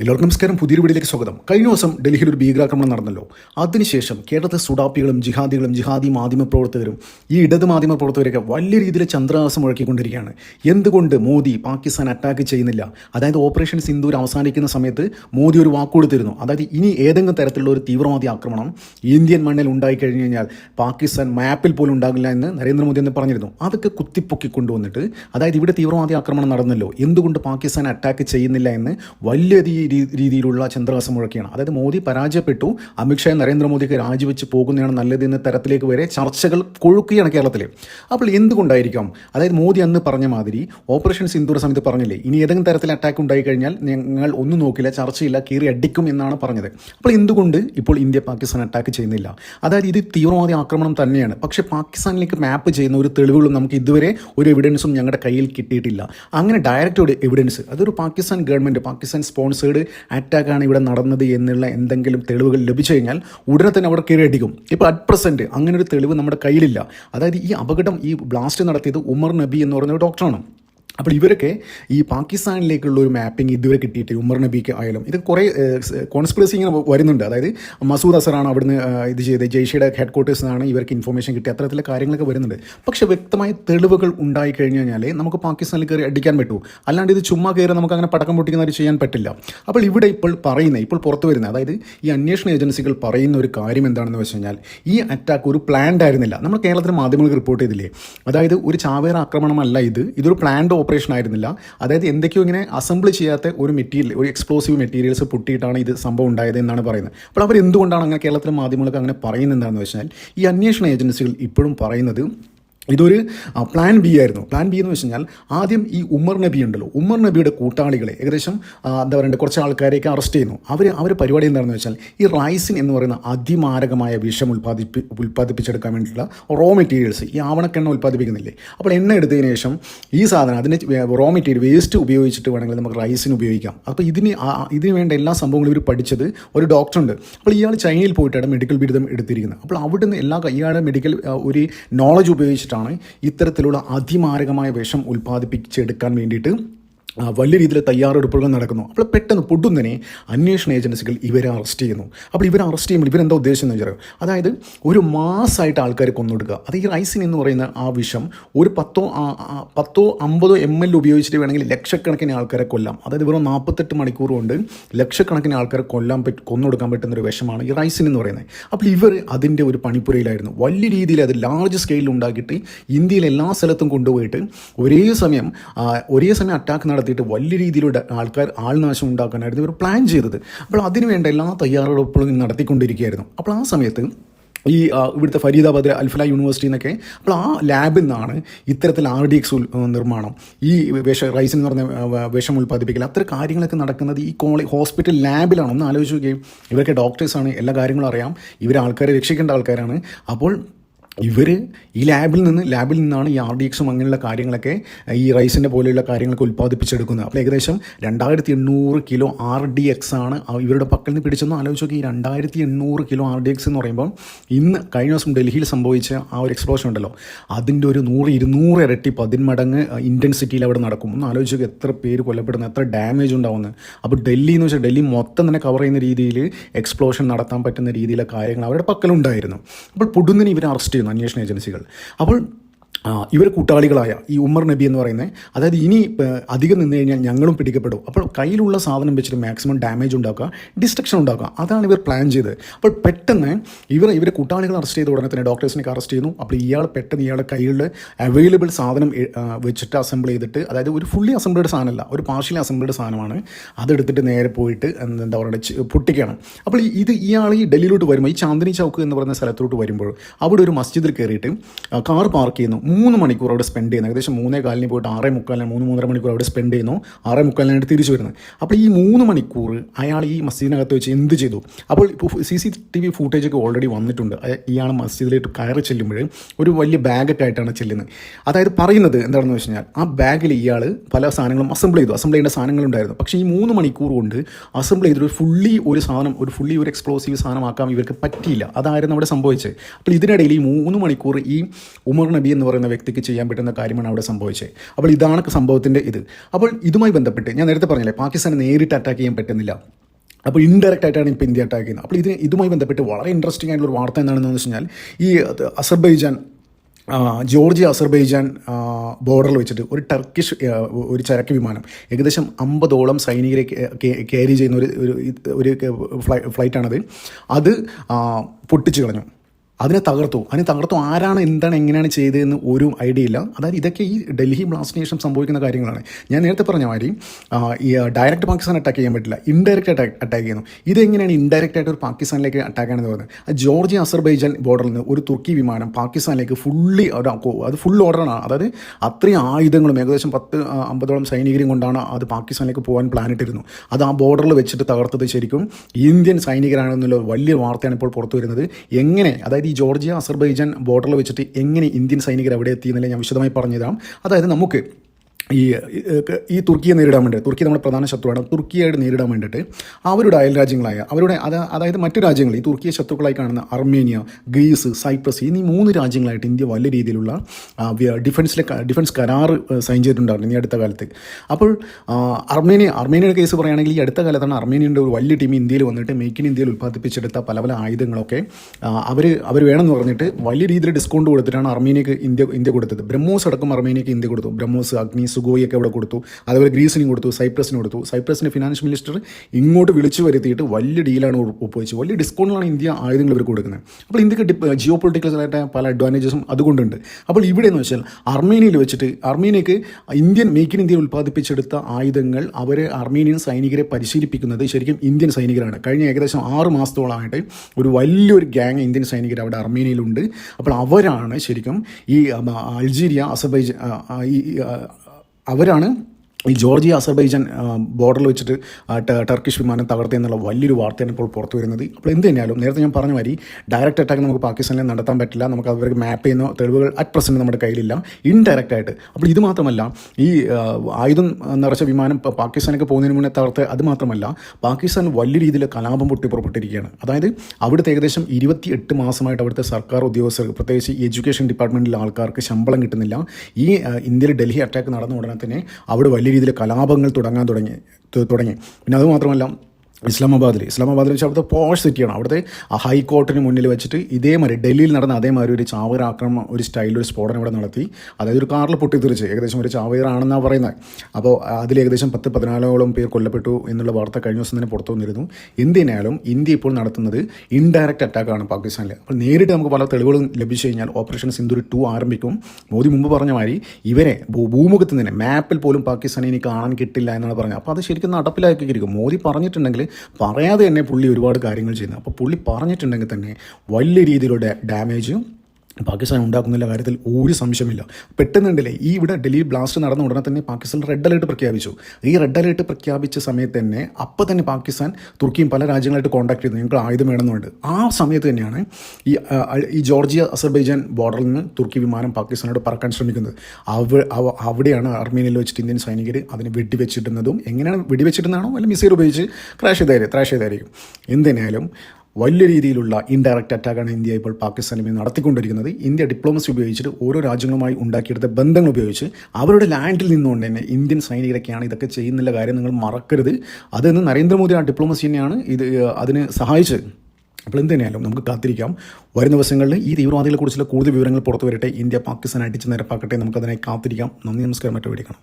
എല്ലാവർക്കും നമസ്കാരം. പുതിയൊരു വീടിലേക്ക് സ്വാഗതം. കഴിഞ്ഞ ദിവസം ഡൽഹിയിൽ ഒരു ഭീകരാക്രമണം നടന്നല്ലോ. അതിനുശേഷം കേരളത്തെ സുഡാപ്പികളും ജിഹാദികളും ജിഹാദി മാധ്യമ പ്രവർത്തകരും ഈ ഇടത് മാധ്യമ പ്രവർത്തകരൊക്കെ വലിയ രീതിയിൽ ചന്ദ്രാവാസം മുഴക്കിക്കൊണ്ടിരിക്കുകയാണ്. എന്തുകൊണ്ട് മോദി പാകിസ്ഥാൻ അറ്റാക്ക് ചെയ്യുന്നില്ല? അതായത് ഓപ്പറേഷൻ സിന്ധൂർ അവസാനിക്കുന്ന സമയത്ത് മോദി ഒരു വാക്ക് കൊടുത്തിരുന്നു. അതായത് ഇനി ഏതെങ്കിലും തരത്തിലുള്ള ഒരു തീവ്രവാദി ആക്രമണം ഇന്ത്യൻ മണ്ണിൽ ഉണ്ടായി കഴിഞ്ഞു കഴിഞ്ഞാൽ പാകിസ്ഥാൻ മാപ്പിൽ പോലും ഉണ്ടാകില്ല എന്ന് നരേന്ദ്രമോദി എന്ന് പറഞ്ഞിരുന്നു. അതൊക്കെ കുത്തിപ്പൊക്കി കൊണ്ടുവന്നിട്ട് അതായത് ഇവിടെ തീവ്രവാദി ആക്രമണം നടന്നല്ലോ. എന്തുകൊണ്ട് പാകിസ്ഥാൻ അറ്റാക്ക് ചെയ്യുന്നില്ല എന്ന് വലിയ രീതിയിലുള്ള ചന്ദ്രഹാസം മുഴക്കിയാണ് അതായത് മോദി പരാജയപ്പെട്ടു. അമിത്ഷാ നരേന്ദ്രമോദിക്ക് രാജിവെച്ച് പോകുന്നതാണ് നല്ലത് എന്ന തരത്തിലേക്ക് വരെ ചർച്ചകൾ കൊഴുക്കുകയാണ് കേരളത്തിൽ അപ്പോൾ എന്തുകൊണ്ടായിരിക്കാം? അതായത് മോദി അന്ന് പറഞ്ഞ മാതിരി ഓപ്പറേഷൻ സിന്ദൂർ സമയത്ത് പറഞ്ഞില്ലേ ഇനി ഏതെങ്കിലും തരത്തിൽ അറ്റാക്ക് ഉണ്ടായി കഴിഞ്ഞാൽ ഞങ്ങൾ ഒന്നും നോക്കില്ല ചർച്ചയില്ല കീറി അടിക്കും എന്നാണ് പറഞ്ഞത്. അപ്പോൾ എന്തുകൊണ്ട് ഇപ്പോൾ ഇന്ത്യ പാകിസ്ഥാൻ അറ്റാക്ക് ചെയ്യുന്നില്ല? അതായത് ഇത് തീവ്രവാദി ആക്രമണം തന്നെയാണ്. പക്ഷേ പാകിസ്ഥാനിലേക്ക് മാപ്പ് ചെയ്യുന്ന ഒരു തെളിവുകളും നമുക്ക് ഇതുവരെ ഒരു എവിഡൻസും ഞങ്ങളുടെ കയ്യിൽ കിട്ടിയിട്ടില്ല. അങ്ങനെ ഡയറക്റ്റ് ഒരു എവിഡൻസ് അതൊരു പാകിസ്ഥാൻ ഗവൺമെന്റ് പാകിസ്ഥാൻ സ്പോൺസേഡ് അറ്റാക്കാണ് ഇവിടെ നടന്നത് എന്നുള്ള എന്തെങ്കിലും തെളിവുകൾ ലഭിച്ചു കഴിഞ്ഞാൽ ഉടനെ തന്നെ അവിടെ കീഴടിക്കും ഇപ്പോൾ അറ്റ് പ്രസന്റ് അങ്ങനെ ഒരു തെളിവ് നമ്മുടെ കയ്യിലില്ല. അതായത് ഈ അപകടം ഈ ബ്ലാസ്റ്റ് നടത്തിയത് ഉമർ നബി എന്ന് പറയുന്ന ഒരു ഡോക്ടറാണ് അപ്പോൾ ഇവരൊക്കെ ഈ പാകിസ്ഥാനിലേക്കുള്ള ഒരു മാപ്പിംഗ് ഇതുവരെ കിട്ടിയിട്ട് ഉമർ നബിക്ക് ആയാലും ഇത് കുറേ കോൺസ്പിറസി ഇങ്ങനെ വരുന്നുണ്ട്. അതായത് മസൂദ് അസറാണ് അവിടുന്ന് ഇത് ചെയ്ത് ജയ്ഷയുടെ ഹെഡ് ക്വാർട്ടേഴ്സിൽ നിന്നാണ് ഇവർക്ക് ഇൻഫർമേഷൻ കിട്ടിയ അത്തരത്തിലുള്ള കാര്യങ്ങളൊക്കെ വരുന്നുണ്ട്. പക്ഷേ വ്യക്തമായ തെളിവുകൾ ഉണ്ടായി കഴിഞ്ഞു കഴിഞ്ഞാൽ നമുക്ക് പാകിസ്ഥാനിൽ കയറി അടിക്കാൻ പറ്റൂ. അല്ലാണ്ട് ഇത് ചുമ്മാ കയറി നമുക്ക് അങ്ങനെ പടക്കം പൊട്ടിക്കുന്ന ഒരു ചെയ്യാൻ പറ്റില്ല. അപ്പോൾ ഇവിടെ ഇപ്പോൾ പറയുന്ന ഇപ്പോൾ പുറത്തു വരുന്ന അതായത് ഈ അന്വേഷണ ഏജൻസികൾ പറയുന്ന ഒരു കാര്യം എന്താണെന്ന് വെച്ച് കഴിഞ്ഞാൽ ഈ അറ്റാക്ക് ഒരു പ്ലാൻഡ് ആയിരുന്നില്ല. നമ്മൾ കേരളത്തിലെ മാധ്യമങ്ങൾക്ക് റിപ്പോർട്ട് ചെയ്തില്ലേ? അതായത് ഒരു ചാവേർ ആക്രമണമല്ല ഇത്. ഇതൊരു പ്ലാൻഡ് ഓപ്പറേഷൻ ആയിരുന്നില്ല. അതായത് എന്തൊക്കെയോ ഇങ്ങനെ അസംബിൾ ചെയ്യാത്ത ഒരു മെറ്റീരിയൽ ഒരു എക്സ്പ്ലോസീവ് മെറ്റീരിയൽസ് പൊട്ടിയിട്ടാണ് ഇത് സംഭവം ഉണ്ടായത് എന്നാണ് പറയുന്നത്. അപ്പോൾ അവർ എന്തുകൊണ്ടാണ് അങ്ങനെ കേരളത്തിലെ മാധ്യമങ്ങൾക്ക് അങ്ങനെ പറയുന്നത് എന്താണെന്ന് വെച്ചാൽ ഈ അന്വേഷണ ഏജൻസികൾ ഇപ്പോഴും പറയുന്നത് ഇതൊരു പ്ലാൻ ബി ആയിരുന്നു. പ്ലാൻ ബി എന്ന് വെച്ച് കഴിഞ്ഞാൽ ആദ്യം ഈ ഉമർ നബി ഉണ്ടല്ലോ. ഉമർ നബിയുടെ കൂട്ടാളികളെ ഏകദേശം എന്താ പറയുക കുറച്ച് ആൾക്കാരെയൊക്കെ അറസ്റ്റ് ചെയ്യുന്നു. അവർ അവർ പരിപാടി എന്താണെന്ന് വെച്ചാൽ ഈ റൈസിൻ എന്ന് പറയുന്ന അതിമാരകമായ വിഷം ഉൽപ്പാദിപ്പി ഉൽപ്പാദിപ്പിച്ചെടുക്കാൻ വേണ്ടിയിട്ടുള്ള റോ മെറ്റീരിയൽസ് ഈ ആവണക്കെണ്ണ ഉൽപ്പാദിപ്പിക്കുന്നില്ലേ? അപ്പോൾ എണ്ണ എടുത്തതിന് ശേഷം ഈ സാധനം അതിന് റോ മെറ്റീരിയൽ വേസ്റ്റ് ഉപയോഗിച്ചിട്ട് വേണമെങ്കിൽ നമുക്ക് റൈസിന് ഉപയോഗിക്കാം. അപ്പോൾ ഇതിന് ഇതിന് വേണ്ട എല്ലാ സംഭവങ്ങളും ഇവർ പഠിച്ചത് ഒരു ഡോക്ടറുണ്ട് അപ്പോൾ ഇയാൾ ചൈനയിൽ പോയിട്ടാണ് മെഡിക്കൽ ബിരുദം എടുത്തിരിക്കുന്നത്. അപ്പോൾ അവിടുന്ന് എല്ലാ ഇയാളുടെ മെഡിക്കൽ ഒരു നോളജ് ഉപയോഗിച്ചിട്ടാണ് ഇത്തരത്തിലുള്ള അതിമാരകമായ വിഷം ഉൽപ്പാദിപ്പിച്ചെടുക്കാൻ വേണ്ടിയിട്ട് വലിയ രീതിയിൽ തയ്യാറെടുപ്പുകൾ നടക്കുന്നു. അപ്പോൾ പെട്ടെന്ന് പൊടുന്നതിനെ അന്വേഷണ ഏജൻസികൾ ഇവരെ അറസ്റ്റ് ചെയ്യുന്നു. അപ്പോൾ ഇവരെ അറസ്റ്റ് ചെയ്യുമ്പോൾ ഇവരെന്താ ഉദ്ദേശം എന്ന് വെച്ചാൽ അതായത് ഒരു മാസമായിട്ട് ആൾക്കാർ കൊന്നൊടുക്കുക. അത് ഈ റൈസിൻ എന്ന് പറയുന്ന ആ വിഷം ഒരു പത്തോ പത്തോ അമ്പതോ എം എൽ ഉപയോഗിച്ചിട്ട് വേണമെങ്കിൽ ലക്ഷക്കണക്കിന് ആൾക്കാരെ കൊല്ലാം. അതായത് വെറും നാൽപ്പത്തെട്ട് മണിക്കൂർ കൊണ്ട് ലക്ഷക്കണക്കിന് ആൾക്കാരെ കൊല്ലാൻ പറ്റും കൊന്നൊടുക്കാൻ പറ്റുന്ന ഒരു വിഷമാണ് ഈ റൈസിൻ എന്ന് പറയുന്നത്. അപ്പോൾ ഇവർ അതിന്റെ ഒരു പണിപ്പുരയിലായിരുന്നു. വലിയ രീതിയിൽ അത് ലാർജ് സ്കെയിലിൽ ഉണ്ടാക്കിയിട്ട് ഇന്ത്യയിലെ എല്ലാ സ്ഥലത്തും കൊണ്ടുപോയിട്ട് ഒരേ സമയം ഒരേ സമയം അറ്റാക്ക് നടത്തിയിട്ട് വലിയ രീതിയിലൂടെ ആൾക്കാർ ആൾനാശം ഉണ്ടാക്കാനായിരുന്നു ഇവർ പ്ലാൻ ചെയ്തത്. അപ്പോൾ അതിനുവേണ്ട എല്ലാ തയ്യാറെടുപ്പുകളും നടത്തിക്കൊണ്ടിരിക്കുകയായിരുന്നു. അപ്പോൾ ആ സമയത്ത് ഈ ഇവിടുത്തെ ഫരീദാബാദ് അൽഫല യൂണിവേഴ്സിറ്റി എന്നൊക്കെ അപ്പോൾ ആ ലാബിൽ നിന്നാണ് ഇത്തരത്തിൽ ആർ ഡി എക്സ് നിർമ്മാണം. ഈ വിഷ റൈസ് എന്ന് പറഞ്ഞ വിഷം ഉൽപ്പാദിപ്പിക്കൽ. അത്തരം കാര്യങ്ങളൊക്കെ നടക്കുന്നത് ഈ കോളേജ് ഹോസ്പിറ്റൽ ലാബിലാണ്. ഒന്ന് ആലോചിച്ച് നോക്കുകയും ഇവരൊക്കെ ഡോക്ടേഴ്സാണ് എല്ലാ കാര്യങ്ങളും അറിയാം. ഇവർ ആൾക്കാരെ രക്ഷിക്കേണ്ട ആൾക്കാരാണ്. അപ്പോൾ ഇവർ ഈ ലാബിൽ നിന്ന് ലാബിൽ നിന്നാണ് ഈ ആർ ഡി എക്സും അങ്ങനെയുള്ള കാര്യങ്ങളൊക്കെ ഈ റൈസിന്റെ പോലെയുള്ള കാര്യങ്ങളൊക്കെ ഉൽപ്പാദിപ്പിച്ചെടുക്കുന്നത്. അപ്പോൾ ഏകദേശം രണ്ടായിരത്തി എണ്ണൂറ് കിലോ ആർ ഡി എക്സ് ആണ് ഇവരുടെ പക്കൽ നിന്ന് പിടിച്ചെന്ന് ആലോചിച്ച് നോക്കി. ഈ രണ്ടായിരത്തി എണ്ണൂറ് കിലോ ആർ ഡി എക്സ് എന്ന് പറയുമ്പോൾ ഇന്ന് കഴിഞ്ഞ ദിവസം ഡൽഹിയിൽ സംഭവിച്ച ആ ഒരു എക്സ്പ്ലോഷൻ ഉണ്ടല്ലോ. അതിന്റെ ഒരു നൂറ് ഇരുന്നൂറ് ഇരട്ടി പതിന്മടങ്ങ് ഇന്റൻസിറ്റിയിൽ അവിടെ നടക്കും. ഒന്ന് ആലോചിച്ച് നോക്കി എത്ര പേര് കൊല്ലപ്പെടുന്നു എത്ര ഡാമേജ് ഉണ്ടാവുന്നത് അപ്പോൾ ഡൽഹി എന്ന് വെച്ചാൽ ഡൽഹി മൊത്തം തന്നെ കവർ ചെയ്യുന്ന രീതിയിൽ എക്സ്പ്ലോഷൻ നടത്താൻ പറ്റുന്ന രീതിയിലെ കാര്യങ്ങൾ അവരുടെ പക്കലുണ്ടായിരുന്നു. അപ്പോൾ പുടുന്നിന് ഇവർ അറസ്റ്റ് ചെയ്യുന്നു അന്വേഷണ ഏജൻസികൾ. അപ്പോൾ ഇവർ കൂട്ടാളികളായ ഈ ഉമ്മർ നബി എന്ന് പറയുന്നത് അതായത് ഇനി അധികം നിന്ന് കഴിഞ്ഞാൽ ഞങ്ങളും പിടിക്കപ്പെടും. അപ്പോൾ കയ്യിലുള്ള സാധനം വെച്ചിട്ട് മാക്സിമം ഡാമേജ് ഉണ്ടാക്കുക ഡിസ്ട്രക്ഷൻ ഉണ്ടാക്കുക. അതാണ് ഇവർ പ്ലാൻ ചെയ്തത്. അപ്പോൾ പെട്ടെന്ന് ഇവർ ഇവരെ കൂട്ടാളികൾ അറസ്റ്റ് ചെയ്ത ഉടനെ തന്നെ ഡോക്ടേഴ്സിനൊക്കെ അറസ്റ്റ് ചെയ്യുന്നു. അപ്പോൾ ഇയാൾ പെട്ടെന്ന് ഇയാളുടെ കയ്യിലുള്ള അവൈലബിൾ സാധനം വെച്ചിട്ട് അസംബിൾ ചെയ്തിട്ട് അതായത് ഒരു ഫുള്ളി അസംബിൾഡ് സാധനമല്ല ഒരു പാർഷ്യലി അസംബിൾഡ് സാധനമാണ്. അതെടുത്തിട്ട് നേരെ പോയിട്ട് എന്ത് പറയുക പൊട്ടിക്കുകയാണ്. അപ്പോൾ ഇത് ഇയാൾ ഈ ഡൽഹിയിലോട്ട് വരുമ്പോൾ ഈ ചാന്ദിനി ചൗക്ക് എന്ന് പറയുന്ന സ്ഥലത്തോട്ട് വരുമ്പോൾ അവിടെ ഒരു മസ്ജിദിൽ കയറിയിട്ട് കാർ പാർക്ക് ചെയ്യുന്നു. മൂന്ന് മണിക്കൂർ അവിടെ സ്പെൻഡ് ചെയ്യുന്നത് ഏകദേശം മൂന്നേ കാലിന് പോയിട്ട് ആറേ മുക്കാലിന് മൂന്ന് മൂന്നര മണിക്കൂർ അവിടെ സ്പെൻഡ് ചെയ്യുന്നു. ആറേ മുക്കാലിനായിട്ട് തിരിച്ചു വരുന്നത്. അപ്പോൾ ഈ മൂന്ന് മണിക്കൂർ അയാൾ ഈ മസ്ജിദിനകത്ത് വെച്ച് എന്ത് ചെയ്തു? അപ്പോൾ സി സി ടി വി ഫൂട്ടേജൊക്കെ ഓൾറെഡി വന്നിട്ടുണ്ട്. ഇയാൾ മസ്ജിദിലേക്ക് കയറി ചെല്ലുമ്പോൾ ഒരു വലിയ ബാഗൊക്കെ ആയിട്ടാണ് ചെല്ലുന്നത്. അതായത് പറയുന്നത് എന്താണെന്ന് വെച്ച് കഴിഞ്ഞാൽ ആ ബാഗിൽ ഇയാൾ പല സാധനങ്ങളും അസംബിൾ ചെയ്തു. അസംബിൾ ചെയ്യേണ്ട സാധനങ്ങളുണ്ടായിരുന്നു പക്ഷേ ഈ മൂന്ന് മണിക്കൂർ കൊണ്ട് അസംബിൾ ചെയ്തൊരു ഫുള്ളി ഒരു സാധനം ഒരു ഫുള്ളി ഒരു എക്സ്പ്ലോസീവ് സാധനമാക്കാൻ ഇവർക്ക് പറ്റിയില്ല. അതായിരുന്നു അവിടെ സംഭവിച്ചത്. അപ്പോൾ ഇതിനിടയിൽ ഈ മൂന്ന് മണിക്കൂർ ഈ ഉമർ നബി എന്ന് പറയുന്ന പറയുന്ന വ്യക്തിക്ക് ചെയ്യാൻ പറ്റുന്ന കാര്യമാണ് അവിടെ സംഭവിച്ചത്. അപ്പോൾ ഇതാണ് സംഭവത്തിന്റെ ഇത്. അപ്പോൾ ഇതുമായി ബന്ധപ്പെട്ട് ഞാൻ നേരത്തെ പറഞ്ഞില്ലേ പാകിസ്ഥാനെ നേരിട്ട് അറ്റാക്ക് ചെയ്യാൻ പറ്റുന്നില്ല. അപ്പോൾ ഇൻഡയറക്റ്റ് ആയിട്ടാണ് ഇപ്പോൾ ഇന്ത്യ അറ്റാക്ക് ചെയ്യുന്നത്. അപ്പോൾ ഇതിന് ഇതുമായി ബന്ധപ്പെട്ട് വളരെ ഇൻട്രസ്റ്റിംഗ് ആയിട്ടുള്ള ഒരു വാർത്ത എന്താണെന്ന് വെച്ച് കഴിഞ്ഞാൽ ഈ അസർബൈജാൻ ജോർജി ജോർജിയ അസർബൈജാൻ ബോർഡറിൽ വെച്ചിട്ട് ഒരു ടർക്കിഷ് ഒരു ചരക്ക് വിമാനം ഏകദേശം അമ്പതോളം സൈനികരെ ക്യാരി ചെയ്യുന്ന ഒരു ഒരു ഫ്ലൈ ഫ്ലൈറ്റാണത് അത് പൊട്ടിച്ചു കളഞ്ഞു. അതിനെ തകർത്തു. അതിനെ തകർത്തു ആരാണ് എന്താണ് എങ്ങനെയാണ് ചെയ്തതെന്ന് ഒരു ഐഡിയ ഇല്ല. അതായത് ഇതൊക്കെ ഈ ഡൽഹി ബ്ലാസ്റ്റിന് ശേഷം സംഭവിക്കുന്ന കാര്യങ്ങളാണ്. ഞാൻ നേരത്തെ പറഞ്ഞ മാതിരി ഈ ഡയറക്റ്റ് പാകിസ്ഥാൻ അറ്റാക്ക് ചെയ്യാൻ പറ്റില്ല. ഇൻഡയറക്റ്റ് അറ്റാക്ക് അറ്റാക്ക് ചെയ്യുന്നു. ഇതെങ്ങനെയാണ് ഇൻഡയറക്റ്റ് ആയിട്ട് ഒരു പാകിസ്ഥാനിലേക്ക് അറ്റാക്ക് ആണെന്ന് പറയുന്നത്? ജോർജിയ അസർബൈജാൻ ബോർഡറിൽ നിന്ന് ഒരു തുർക്കി വിമാനം പാകിസ്ഥാനിലേക്ക് ഫുള്ളി അത് ഫുൾ ഓർഡറാണ് അതായത് അത്രയും ആയുധങ്ങളും ഏകദേശം പത്ത് അമ്പതോളം സൈനികരും കൊണ്ടാണ് അത് പാകിസ്ഥാനിലേക്ക് പോകാൻ പ്ലാൻ ഇട്ടിരുന്നു അത് ആ ബോർഡറിൽ വെച്ചിട്ട് തകർത്തത് ശരിക്കും ഇന്ത്യൻ സൈനികരാണെന്നുള്ള വലിയ വാർത്തയാണ് ഇപ്പോൾ പുറത്തു വരുന്നത്. എങ്ങനെ അതായത് ഈ ജോർജിയ അസർബൈജാൻ ബോർഡറിൽ വെച്ചിട്ട് എങ്ങനെ ഇന്ത്യൻ സൈനികർ അവിടെ എത്തിയെന്നല്ലേ ഞാൻ വിശദമായി പറഞ്ഞുതരാം. അതായത് നമുക്ക് ഈ ഈ- തുർക്കിയെ നേരിടാൻ വേണ്ടി തുർക്കി നമ്മുടെ പ്രധാന ശത്രുവാണ് തുർക്കിയായിട്ട് നേരിടാൻ വേണ്ടിയിട്ട് അവരുടെ അയൽ രാജ്യങ്ങളായ അവരുടെ അതായത് മറ്റു രാജ്യങ്ങൾ ഈ തുർക്കിയെ ശത്രുക്കളായി കാണുന്ന അർമേനിയ ഗ്രീസ് സൈപ്രസ് എന്നീ മൂന്ന് രാജ്യങ്ങളായിട്ട് ഇന്ത്യ വലിയ രീതിയിലുള്ള ഡിഫൻസിലെ ഡിഫൻസ് കരാർ സൈൻ ചെയ്തിട്ടുണ്ടായിരുന്നു ഈ അടുത്ത കാലത്ത്. അപ്പോൾ അർമേനിയ അർമേനിയയുടെ കേസ് പറയുകയാണെങ്കിൽ ഈ അടുത്ത കാലത്താണ് അർമേനിയുടെ ഒരു വലിയ ടീം ഇന്ത്യയിൽ വന്നിട്ട് മേക്ക് ഇൻ ഇന്ത്യയിൽ ഉൽപ്പാദിപ്പിച്ചെടുത്ത പല പല ആയുധങ്ങളൊക്കെ അവർ അവർ വേണമെന്ന് പറഞ്ഞിട്ട് വലിയ രീതിയിൽ ഡിസ്കൗണ്ട് കൊടുത്തിട്ടാണ് അർമേനിയക്ക് ഇന്ത്യ ഇന്ത്യ കൊടുത്തത്. ബ്രഹ്മോസ് അടക്കം അർമേനിയക്ക് ഇന്ത്യ കൊടുത്തു. ബ്രഹ്മോസ് അഗ്നി സുഗോയി അവിടെ ഇവിടെ കൊടുത്തു. അതുപോലെ ഗ്രീസിനും കൊടുത്തു സൈപ്രസിന് കൊടുത്തു. സൈപ്രസിന് ഫിനാൻഷ്യൽ മിനിസ്റ്റർ ഇങ്ങോട്ട് വിളിച്ചു വരുത്തിയിട്ട് വലിയ ഡീലാണ് ഒപ്പുവെച്ച്. വലിയ ഡിസ്കൗണ്ടിലാണ് ഇന്ത്യ ആയുധങ്ങൾ ഇവർ കൊടുക്കുന്നത്. അപ്പോൾ ഇന്ത്യയ്ക്ക് ജിയോ പൊളിറ്റിക്കൽസായിട്ട് പല അഡ്വാന്റേജസും അതുകൊണ്ടുണ്ട്. അപ്പോൾ ഇവിടെ എന്ന് വെച്ചാൽ അർമേനിയയിൽ വെച്ചിട്ട് അർമേനിയക്ക് ഇന്ത്യൻ മേക്ക് ഇൻ ഇന്ത്യ ഉൽപ്പാദിപ്പിച്ചെടുത്ത ആയുധങ്ങൾ അവർ അർമേനിയൻ സൈനികരെ പരിശീലിപ്പിക്കുന്നത് ശരിക്കും ഇന്ത്യൻ സൈനികരാണ്. കഴിഞ്ഞ ഏകദേശം ആറ് മാസത്തോളമായിട്ട് ഒരു വലിയൊരു ഗ്യാങ് ഇന്ത്യൻ സൈനികർ അവിടെ അർമേനിയയിലുണ്ട്. അപ്പോൾ അവരാണ് ശരിക്കും ഈ അൾജീരിയ ആ, ഈ അവരാണ് ഈ ജോർജിയ അസർബൈജാൻ ബോർഡറിൽ വെച്ചിട്ട് ടർക്കിഷ് വിമാനം തകർത്തെന്നുള്ള വലിയൊരു വാർത്തയാണ് ഇപ്പോൾ പുറത്തു വരുന്നത്. അപ്പോൾ എന്ത് തന്നെയാലും നേരത്തെ ഞാൻ പറഞ്ഞ മാതിരി ഡയറക്റ്റ് അറ്റാക്ക് നമുക്ക് പാകിസ്ഥാനിൽ നടത്താൻ പറ്റില്ല. നമുക്ക് അവർക്ക് മാപ്പ് ചെയ്യുന്ന തെളിവുകൾ അറ്റ് പ്രസന്റ് നമ്മുടെ കയ്യിലില്ല. ഇൻഡയറക്റ്റ് ആയിട്ട്. അപ്പോൾ ഇത് മാത്രമല്ല ഈ ആയുധം നിറച്ച വിമാനം പാകിസ്ഥാനൊക്കെ പോകുന്നതിന് മുന്നേ തകർത്ത് അത് മാത്രമല്ല പാകിസ്ഥാൻ വലിയ രീതിയിൽ കലാപം പൊട്ടി പുറപ്പെട്ടിരിക്കുകയാണ്. അതായത് അവിടുത്തെ ഏകദേശം ഇരുപത്തി എട്ട് മാസമായിട്ട് അവിടുത്തെ സർക്കാർ ഉദ്യോഗസ്ഥർക്ക് പ്രത്യേകിച്ച് എഡ്യൂക്കേഷൻ ഡിപ്പാർട്ട്മെന്റിലെ ആൾക്കാർക്ക് ശമ്പളം കിട്ടുന്നില്ല. ഈ ഇന്ത്യയിൽ ഡൽഹി അറ്റാക്ക് നടന്ന ഉടനെ തന്നെ അവിടെ വലിയ രീതിയിൽ കലാപങ്ങൾ തുടങ്ങാൻ തുടങ്ങി തുടങ്ങി. പിന്നെ അതുമാത്രമല്ല ഇസ്ലാമാബാദിൽ ഇസ്ലാമാബാദിൽ വെച്ചാൽ അവിടുത്തെ പോഷ് സിറ്റിയാണ് അവിടുത്തെ ഹൈക്കോർട്ടിന് മുന്നിൽ വെച്ചിട്ട് ഇതേമാതിരി ഡൽഹിയിൽ നടന്ന അതേമാതിരി ഒരു ചാവേർ ഒരു സ്റ്റൈലിൽ ഒരു സ്ഫോടനം ഇവിടെ നടത്തി. അതായത് ഒരു കാറിൽ പൊട്ടിത്തെറിച്ച്. ഏകദേശം ഒരു ചാവേറാണെന്നാണ് പറയുന്നത്. അപ്പോൾ അതിൽ ഏകദേശം പത്ത് പതിനാലോളം പേർ കൊല്ലപ്പെട്ടു എന്നുള്ള വാർത്ത കഴിഞ്ഞ ദിവസം തന്നെ പുറത്തു വന്നിരുന്നു. എന്തിനായാലും ഇന്ത്യ ഇപ്പോൾ നടത്തുന്നത് ഇൻഡയറക്റ്റ് അറ്റാക്കാണ് പാകിസ്ഥാനിൽ അപ്പോൾ നേരിട്ട് നമുക്ക് പല തെളിവുകളും ലഭിച്ചു കഴിഞ്ഞാൽ ഓപ്പറേഷൻ സിന്ധുരി ടു ആരംഭിക്കും. മോദി മുമ്പ് പറഞ്ഞ മാതിരി ഇവരെ ഭൂമുഖത്ത് തന്നെ മാപ്പിൽ പോലും പാകിസ്ഥാനെ ഇനി കാണാൻ കിട്ടില്ല എന്നാണ് പറഞ്ഞത്. അപ്പോൾ അത് ശരിക്കും നടപ്പിലാക്കിയിരിക്കും. മോദി പറഞ്ഞിട്ടുണ്ടെങ്കിൽ പറയാതെ തന്നെ പുള്ളി ഒരുപാട് കാര്യങ്ങൾ ചെയ്യുന്നത് അപ്പോൾ പുള്ളി പറഞ്ഞിട്ടുണ്ടെങ്കിൽ തന്നെ വലിയ രീതിയിലുള്ള ഡാമേജ് പാകിസ്ഥാൻ ഉണ്ടാക്കുന്നില്ല കാര്യത്തിൽ ഒരു സംശയമില്ല പെട്ടെന്നുണ്ടല്ലേ ഈ ഇവിടെ ഡൽഹി ബ്ലാസ്റ്റ് നടന്ന ഉടനെ തന്നെ പാകിസ്ഥാൻ റെഡ് അലേർട്ട് പ്രഖ്യാപിച്ചു. ഈ റെഡ് അലേർട്ട് പ്രഖ്യാപിച്ച സമയത്ത് തന്നെ അപ്പോൾ തന്നെ പാകിസ്ഥാൻ തുർക്കിയും പല രാജ്യങ്ങളായിട്ട് കോൺടാക്ട് ചെയ്തു. ഞങ്ങൾക്ക് ആയുധം വേണമെന്നുണ്ട്. ആ സമയത്ത് തന്നെയാണ് ഈ ഈ ജോർജിയ അസർബൈജാൻ ബോർഡറിൽ നിന്ന് തുർക്കി വിമാനം പാകിസ്ഥാനോട് പറക്കാൻ ശ്രമിക്കുന്നത്. അവ അവ- അവിടെയാണ് അർമേനിയയിൽ വെച്ചിട്ട് ഇന്ത്യൻ സൈനികർ അതിന് വെടിവെച്ചിട്ടുന്നതും എങ്ങനെയാണ് വെടിവെച്ചിട്ടുന്നതാണോ അല്ലെങ്കിൽ മിസൈൽ ഉപയോഗിച്ച് ക്രാഷ് ചെയ്തായിരിക്കും ക്രാഷ് ചെയ്തായിരിക്കും എന്തിനായാലും വലിയ രീതിയിലുള്ള ഇൻഡയറക്റ്റ് അറ്റാക്കാണ് ഇന്ത്യ ഇപ്പോൾ പാകിസ്ഥാനിൽ നടത്തിക്കൊണ്ടിരിക്കുന്നത്. ഇന്ത്യ ഡിപ്ലോമസി ഉപയോഗിച്ചിട്ട് ഓരോ രാജ്യങ്ങളുമായി ഉണ്ടാക്കിയെടുത്ത ബന്ധങ്ങൾ ഉപയോഗിച്ച് അവരുടെ ലാൻഡിൽ നിന്നുകൊണ്ട് തന്നെ ഇന്ത്യൻ സൈനികരൊക്കെയാണ് ഇതൊക്കെ ചെയ്യുന്നുള്ള കാര്യം നിങ്ങൾ മറക്കരുത്. അതെന്ന് നരേന്ദ്രമോദി ആ ഡിപ്ലോമസി തന്നെയാണ്. ഇത് അതിന് സഹായിച്ചത് അപ്പോൾ എന്ത് നമുക്ക് കാത്തിരിക്കാം. വരുന്ന ദിവസങ്ങളിൽ ഈ തീവ്രവാദികളെക്കുറിച്ചുള്ള കൂടുതൽ വിവരങ്ങൾ പുറത്തു വരട്ടെ ഇന്ത്യ പാകിസ്ഥാൻ അടിച്ച് നിരപ്പാക്കട്ടെ. നമുക്കതിനെ കാത്തിരിക്കാം. നന്ദി നമസ്കാരം. മറ്റു വേടിക്കണം